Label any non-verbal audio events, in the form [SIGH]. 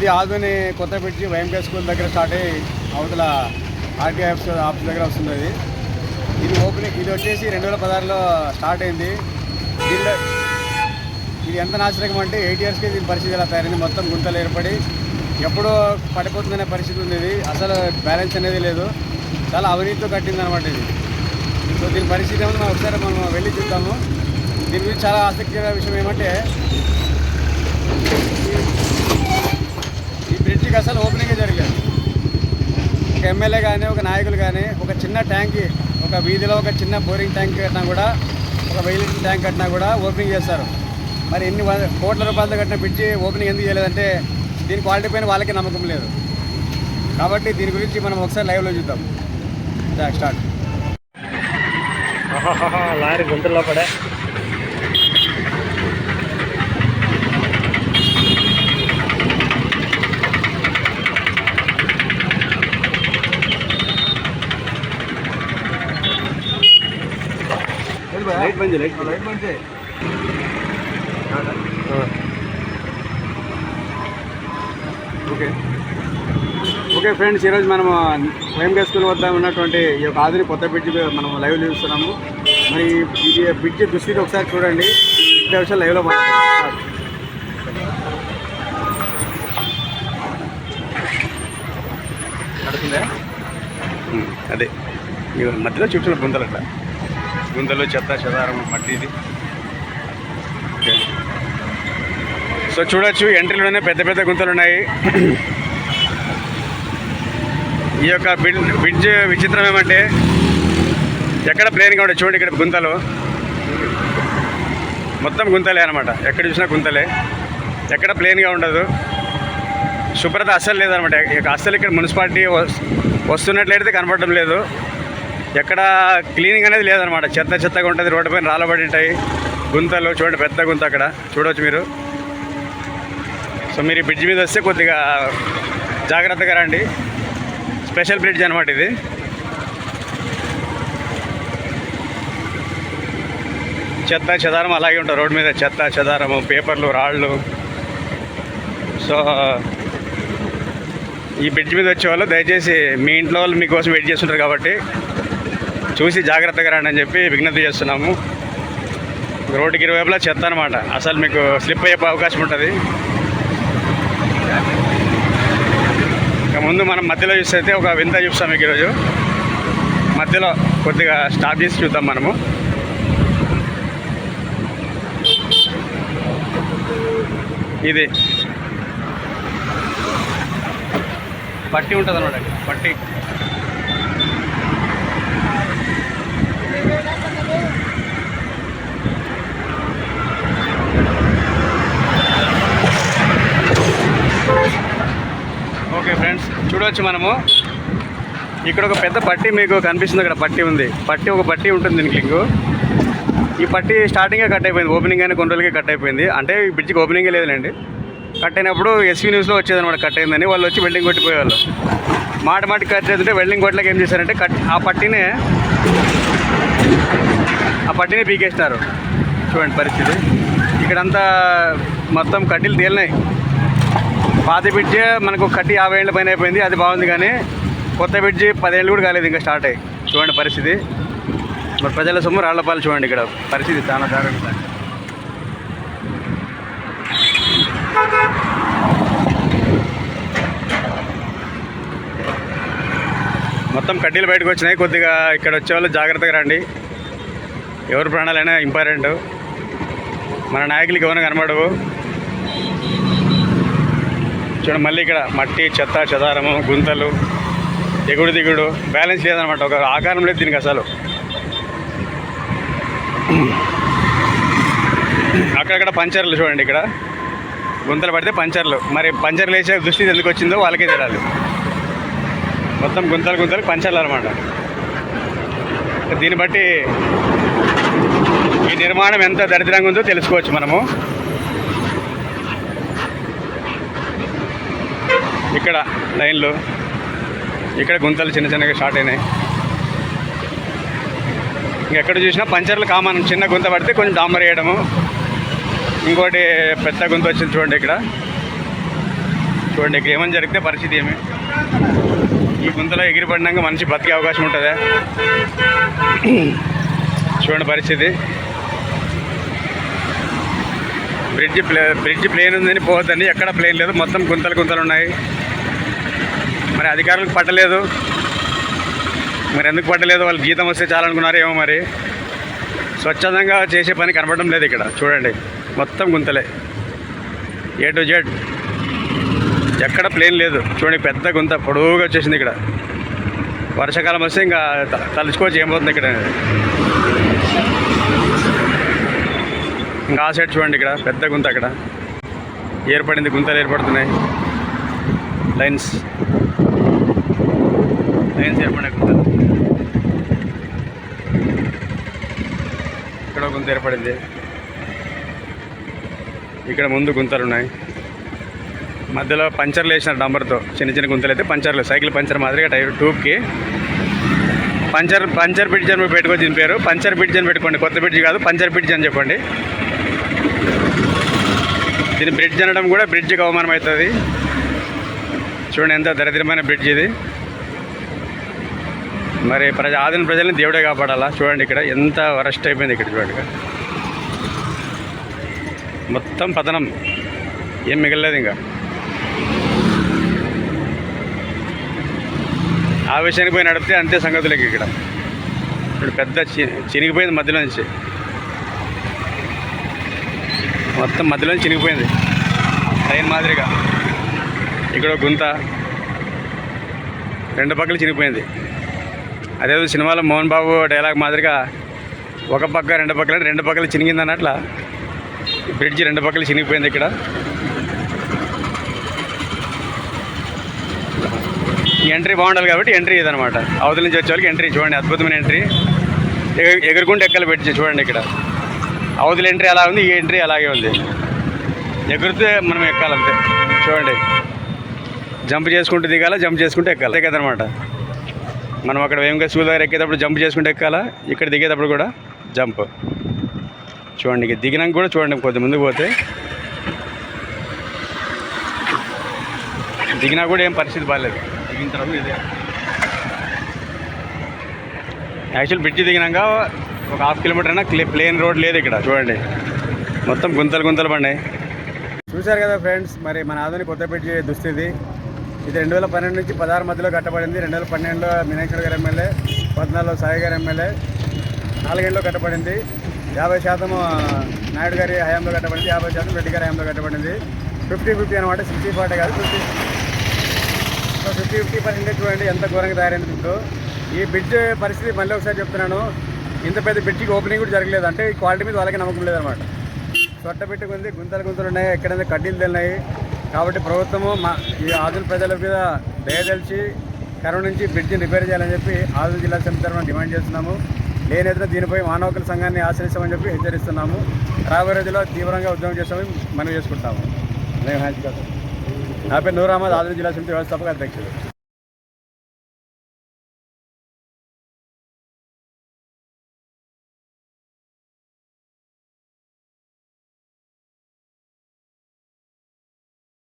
ఇది ఆదుని కొత్త పెట్టి వైఎంకే స్కూల్ దగ్గర స్టార్ట్ అయ్యి అవతల ఆర్టీఐ ఆఫీస్ ఆఫీస్ దగ్గర వస్తుంది ఇది ఇది ఓపెనింగ్ ఇది వచ్చేసి రెండు వేల పదహారులో స్టార్ట్ అయింది. దీనిలో ఇది ఎంత నాశనకం అంటే ఎయిట్ ఇయర్స్కి దీని పరిస్థితి ఇలా తయారైంది? మొత్తం గుంతలు ఏర్పడి ఎప్పుడో పడిపోతుందనే పరిస్థితి ఉంది ఇది అసలు బ్యాలెన్స్ అనేది లేదు. చాలా అవినీతితో కట్టింది అనమాట ఇది. సో దీని పరిస్థితి ఏమో మనం ఒకసారి మనం వెళ్ళి చూద్దాము. దీని గురించి చాలా ఆసక్తికర విషయం ఏమంటే బ్రిడ్జికి అసలు ఓపెనింగ్ జరగలేదు ఒక ఎమ్మెల్యే కానీ ఒక నాయకులు కానీ ఒక చిన్న ట్యాంక్ ఒక వీధిలో ఒక చిన్న బోరింగ్ ట్యాంక్ కట్టినా కూడా ఒక వెయ్యి లీటర్ ట్యాంక్ కట్టినా కూడా ఓపెనింగ్ చేస్తారు. మరి ఎన్ని కోట్ల రూపాయలతో కట్టిన బ్రిడ్జి ఓపెనింగ్ ఎందుకు చేయలేదంటే దీని క్వాలిటీ పైన వాళ్ళకి నమ్మకం లేదు. కాబట్టి దీని గురించి మనం ఒకసారి లైవ్లో చూద్దాం. స్టార్ట్ [LAUGHS] లారీ గుంటల్లో పడే. లైట్ బంద్ లైట్ లైట్ బంద్ ఓకే. ఓకే ఫ్రెండ్స్ ఈరోజు మనము వైఎంకే స్కూల్ వద్ద ఉన్నటువంటి ఈ యొక్క ఆధునిక కొత్త బ్రిడ్జ్ మనం లైవ్ చూస్తున్నాము మరి ఇది బ్రిడ్జ్ దుస్థితి ఒకసారి చూడండి. విషయాలు లైవ్లో మాట్లాడుతున్నాం అదే మధ్యలో చుట్టూ అట్లా. గుంతలు చెత్త చెదారం మట్టి ఇది. సో చూడొచ్చు ఎంట్రీలోనే పెద్ద పెద్ద గుంతలు ఉన్నాయి. ఈ యొక్క బ్రిడ్జ్ విచిత్రం ఏమంటే ఎక్కడ ప్లేన్గా ఉండే చూడండి ఇక్కడ గుంతలు. మొత్తం గుంతలే అనమాట ఎక్కడ చూసినా గుంతలే. ఎక్కడ ప్లేన్గా ఉండదు. శుభ్రత అస్సలు లేదనమాట ఇక అస్సలు ఇక్కడ మున్సిపాలిటీ వస్తున్నట్లయితే కనపడడం లేదు. ఎక్కడ క్లీనింగ్ అనేది లేదనమాట చెత్త చెత్తగా ఉంటుంది రోడ్డు పైన రాలబడి ఉంటాయి. గుంతలు చూడండి పెద్ద గుంత అక్కడ. చూడవచ్చు మీరు. సో మీరు బ్రిడ్జ్ మీద వస్తే కొద్దిగా జాగ్రత్తగా రండి. స్పెషల్ బ్రిడ్జ్ అనమాట ఇది. చెత్త చెదారం అలాగే ఉంటుంది రోడ్డు మీద చెత్త చెదారము పేపర్లు రాళ్ళు. సో ఈ బ్రిడ్జ్ మీద వచ్చే వాళ్ళు దయచేసి మీ ఇంట్లో వాళ్ళు మీకోసం వెయిట్ చేస్తుంటారు కాబట్టి చూసి జాగ్రత్తగా రండి అని చెప్పి విజ్ఞప్తి చేస్తున్నాము. రోడ్డుకి ఇరువైపులా చెత్త అనమాట అసలు మీకు స్లిప్ అయ్యే అవకాశం ఉంటుంది. ఇక ముందు మనం మధ్యలో చూస్తే ఒక వింత చూస్తాం మీకు ఈరోజు. మధ్యలో కొద్దిగా స్టాప్ చేసి చూద్దాం మనము. ఇది. పట్టి ఉంటుంది అనమాట పట్టి. ఓకే ఫ్రెండ్స్ చూడవచ్చు మనము. ఇక్కడ ఒక పెద్ద పట్టి మీకు కనిపిస్తుంది అక్కడ పట్టి ఉంది. పట్టి ఒక పట్టి ఉంటుంది దీనికి లింకు. ఈ పట్టి స్టార్టింగే కట్ అయిపోయింది ఓపెనింగ్ అయినా కొన్ని రోజులకే కట్ అయిపోయింది. అంటే ఈ బ్రిడ్జ్కి ఓపెనింగే లేదులేండి. కట్ అయినప్పుడు ఎస్వీ న్యూస్లో వచ్చేదన్నమాట కట్ అయిందని. వాళ్ళు వచ్చి వెల్డింగ్ కొట్టిపోయేవాళ్ళు. మాట మాట కట్ చేస్తుంటే వెల్డింగ్ కొట్లకి ఏం చేశారంటే కట్ ఆ పట్టినే ఆ పట్టినే పీకేసినారు. చూడండి పరిస్థితి. ఇక్కడంతా మొత్తం కడ్డీలు తేలినాయి. పాత బ్రిడ్జి మనకు కట్టి యాభై ఏళ్ళ పైన అయిపోయింది అది బాగుంది కానీ కొత్త బ్రిడ్జి పదేళ్ళు కూడా కాలేదు ఇంకా స్టార్ట్ అయ్యి. చూడండి పరిస్థితి. మరి ప్రజల సొమ్ము రాళ్ళపాలు చూడండి ఇక్కడ. పరిస్థితి చాలా దారుణంగా మొత్తం కడ్డీలు బయటకు వచ్చినాయి. కొద్దిగా ఇక్కడ వచ్చే వాళ్ళు జాగ్రత్తగా రండి. ఎవరి ప్రాణాలైనా ఇంపార్టెంట్. మన నాయకులకి ఎవరైనా కనబడవు. చూడండి మళ్ళీ ఇక్కడ మట్టి చెత్త చెదారము గుంతలు ఎగుడు దిగుడు బ్యాలెన్స్ లేదనమాట ఒక ఆకారం లేదు దీనికి అసలు. అక్కడక్కడ పంచర్లు చూడండి ఇక్కడ. గుంతలు పడితే పంచర్లు. మరి పంచర్లు వేసే దృష్టి ఎందుకు వచ్చిందో వాళ్ళకే తెలియాలి. మొత్తం గుంతలు గుంతలు పంచర్లు అనమాట దీన్ని బట్టి ఈ నిర్మాణం ఎంత దరిద్రంగా ఉందో తెలుసుకోవచ్చు మనము. ఇక్కడ లైన్లు ఇక్కడ గుంతలు చిన్న చిన్నగా స్టార్ట్ అయినాయి. ఇంకెక్కడ చూసినా పంచర్లు కామన్ చిన్న గుంత పడితే కొంచెం డాంబర్ వేయడము. ఇంకోటి పెద్ద గుంత వచ్చింది చూడండి ఇక్కడ. చూడండి ఇక్కడ ఏమని జరిగితే పరిస్థితి ఏమి. ఈ గుంతలో ఎగిరిపడినాక మనిషి బతికే అవకాశం ఉంటుందా? చూడండి పరిస్థితి. బ్రిడ్జ్ ప్లే బ్రిడ్జ్ ప్లేన్ ఉందని పోవద్దని ఎక్కడ ప్లేన్ లేదు. మొత్తం గుంతలు గుంతలు ఉన్నాయి. మరి అధికారులకు పట్టలేదు. మరి ఎందుకు పట్టలేదు? వాళ్ళు గీతం వస్తే చాలనుకున్నారు ఏమో మరి. స్వచ్ఛందంగా చేసే పని కనపడడం లేదు ఇక్కడ. చూడండి. మొత్తం గుంతలే. A to Z. ఎక్కడ ప్లేన్ లేదు. చూడండి పెద్ద గుంత పొడవుగా వచ్చేసింది ఇక్కడ. వర్షాకాలం వస్తే ఇంకా తలుచుకోవచ్చు తలుచుకోవచ్చు ఏమవుతుంది ఇక్కడ అనేది. ఇంకా ఆ సైడ్ చూడండి ఇక్కడ పెద్ద గుంత అక్కడ. ఏర్పడింది గుంతలు ఏర్పడుతున్నాయి. లైన్స్ లైన్స్ ఏర్పడిన గుంతలు. ఇక్కడ గుంత ఏర్పడింది. ఇక్కడ ముందు గుంతలు ఉన్నాయి. మధ్యలో పంచర్లు వేసిన డంబర్తో. చిన్న చిన్న గుంతలు అయితే పంచర్లు సైకిల్ పంచర్ మాదిరిగా టైర్ ట్యూబ్కి. పంచర్ పంచర్ బ్రిడ్జ్ అని పెట్టుకోవచ్చు దీని పేరు. పంచర్ బ్రిడ్జ్ అని పెట్టుకోండి. కొత్త బ్రిడ్జ్ కాదు పంచర్ బ్రిడ్జ్ అని చెప్పండి. దీని బ్రిడ్జ్ అనడం కూడా బ్రిడ్జ్కి అవమానం అవుతుంది చూడండి ఎంత దరిద్రమైన బ్రిడ్జ్ ఇది. మరి ప్రజ ఆదిన ప్రజల్ని దేవుడే కాపాడాలా? చూడండి ఇక్కడ ఎంత వరస్ట్ అయిపోయింది ఇక్కడ చూడండి మొత్తం పతనం. ఏం మిగలలేదు ఇంకా. ఆవేశానికి పోయి నడిపితే అంతే సంగతులకి ఇక్కడ. ఇప్పుడు పెద్ద చి- చినిగిపోయింది మధ్యలో నుంచి. మొత్తం మధ్యలో చినిగిపోయింది. ట్రైన్ మాదిరిగా. ఇక్కడ గుంత. రెండు పక్కలు చినిగిపోయింది. అదే సినిమాలో మోహన్ బాబు డైలాగ్ మాదిరిగా ఒక పక్క రెండు పక్కల రెండు పక్కలు చినిగింది అన్నట్ల. బ్రిడ్జ్ రెండు పక్కలు చినిగిపోయింది ఇక్కడ. ఈ ఎంట్రీ బాగుండాలి కాబట్టి ఎంట్రీ ఇదనమాట అవతల నుంచి వచ్చే వాళ్ళకి ఎంట్రీ చూడండి అద్భుతమైన ఎంట్రీ ఎగ- ఎక్కలు పెట్టి చూడండి ఇక్కడ. అవతల ఎంట్రీ అలా ఉంది? ఈ ఎంట్రీ అలాగే ఉంది. ఎగురితే మనం ఎక్కాలంతే. చూడండి. జంప్ చేసుకుంటూ దిగాల? జంప్ చేసుకుంటూ ఎక్కాలి? అంతే కదనమాట. మనం అక్కడ వేమగా స్కూల్ దగ్గర ఎక్కేటప్పుడు జంప్ చేసుకుంటూ ఎక్కాలా? ఇక్కడ దిగేటప్పుడు కూడా జంప్ చూడండి ఇక దిగినాక కూడా చూడండి కొద్ది ముందుకు పోతే. దిగినా కూడా ఏం పరిస్థితి బాగాలేదు దిగిన తర్వాత ఇదే. యాక్చువల్ బ్రిడ్జ్ దిగినాక ఒక హాఫ్ కిలోమీటర్ అయినా క్లే ప్లేన్ రోడ్ లేదు ఇక్కడ. చూడండి. మొత్తం గుంతలు గుంతలు పడినాయి. చూశారు కదా ఫ్రెండ్స్ మరి మన ఆధునిక కొత్త దుస్థితి. ఇది రెండు వేల పన్నెండు నుంచి పదహారు మధ్యలో కట్టబడింది. రెండు వేల పన్నెండులో మీనాక్షి గారు ఎమ్మెల్యే పద్నాలుగులో సాయి గారు ఎమ్మెల్యే నాలుగేళ్ళలో కట్టబడింది. యాభై శాతం నాయుడు గారి హయాంలో కట్టబడింది. యాభై శాతం రెడ్డి గారి హయాంలో కట్టబడింది. ఫిఫ్టీ ఫిఫ్టీ అనమాట సిక్స్టీ ఫార్టీ కాదు fifty. So fifty fifty percentage చూడండి ఎంత ఘోరంగా తయారైంది ఇప్పుడు. ఈ బ్రిడ్జ్ పరిస్థితి మళ్ళీ ఒకసారి చెప్తున్నాను. ఇంత పెద్ద బ్రిడ్జికి ఓపెనింగ్ కూడా జరగలేదు. అంటే ఈ క్వాలిటీ మీద వాళ్ళకి నమ్మకం లేదనమాట. సొట్ట పెట్టుకుంది గుంతలు గుంతలు ఉన్నాయి ఎక్కడైనా కడ్డీలు తెలినాయి. కాబట్టి ప్రభుత్వము మా ఈ ఆదుల ప్రజల మీద దయదలిచి కరోనా నుంచి బ్రిడ్జిని రిపేర్ చేయాలని చెప్పి ఆదుల జిల్లా సమితి తరఫున డిమాండ్ చేస్తున్నాము. లేనైతే దీనిపై మానవ హక్కుల సంఘాన్ని ఆశ్రయిస్తామని చెప్పి హెచ్చరిస్తున్నాము. రాబోయే రోజుల్లో తీవ్రంగా ఉద్యమం చేస్తామని మనం చేసుకుంటాము. నేను నా పేరు నూర్ అహ్మద్ ఆదిలాబాద్ జిల్లా సమితి వ్యవస్థాపక అధ్యక్షుడు.